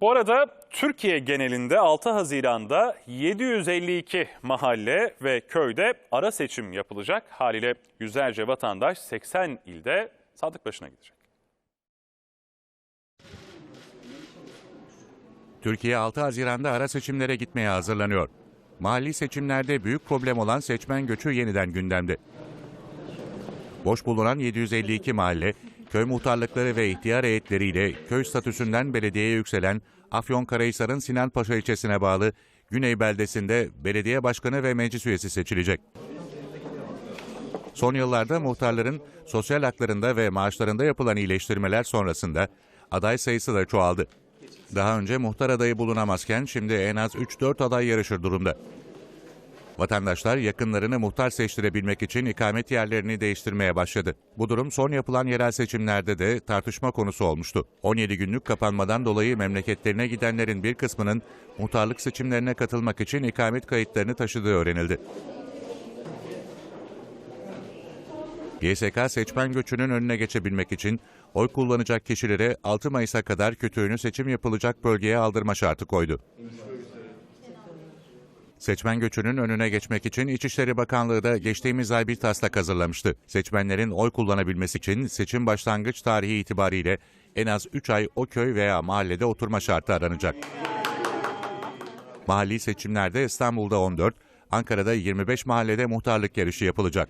Bu arada Türkiye genelinde 6 Haziran'da 752 mahalle ve köyde ara seçim yapılacak. Haliyle yüzlerce vatandaş 80 ilde sandık başına gidecek. Türkiye 6 Haziran'da ara seçimlere gitmeye hazırlanıyor. Mahalli seçimlerde büyük problem olan seçmen göçü yeniden gündemde. Boş bulunan 752 mahalle, köy muhtarlıkları ve ihtiyar heyetleriyle köy statüsünden belediyeye yükselen Afyonkarahisar'ın Sinanpaşa ilçesine bağlı Güney beldesinde belediye başkanı ve meclis üyesi seçilecek. Son yıllarda muhtarların sosyal haklarında ve maaşlarında yapılan iyileştirmeler sonrasında aday sayısı da çoğaldı. Daha önce muhtar adayı bulunamazken şimdi en az 3-4 aday yarışır durumda. Vatandaşlar yakınlarını muhtar seçtirebilmek için ikamet yerlerini değiştirmeye başladı. Bu durum son yapılan yerel seçimlerde de tartışma konusu olmuştu. 17 günlük kapanmadan dolayı memleketlerine gidenlerin bir kısmının muhtarlık seçimlerine katılmak için ikamet kayıtlarını taşıdığı öğrenildi. YSK seçmen göçünün önüne geçebilmek için oy kullanacak kişilere 6 Mayıs'a kadar kütüğünü seçim yapılacak bölgeye aldırma şartı koydu. Seçmen göçünün önüne geçmek için İçişleri Bakanlığı da geçtiğimiz ay bir taslak hazırlamıştı. Seçmenlerin oy kullanabilmesi için seçim başlangıç tarihi itibariyle en az 3 ay o köy veya mahallede oturma şartı aranacak. Mahalli seçimlerde İstanbul'da 14, Ankara'da 25 mahallede muhtarlık yarışı yapılacak.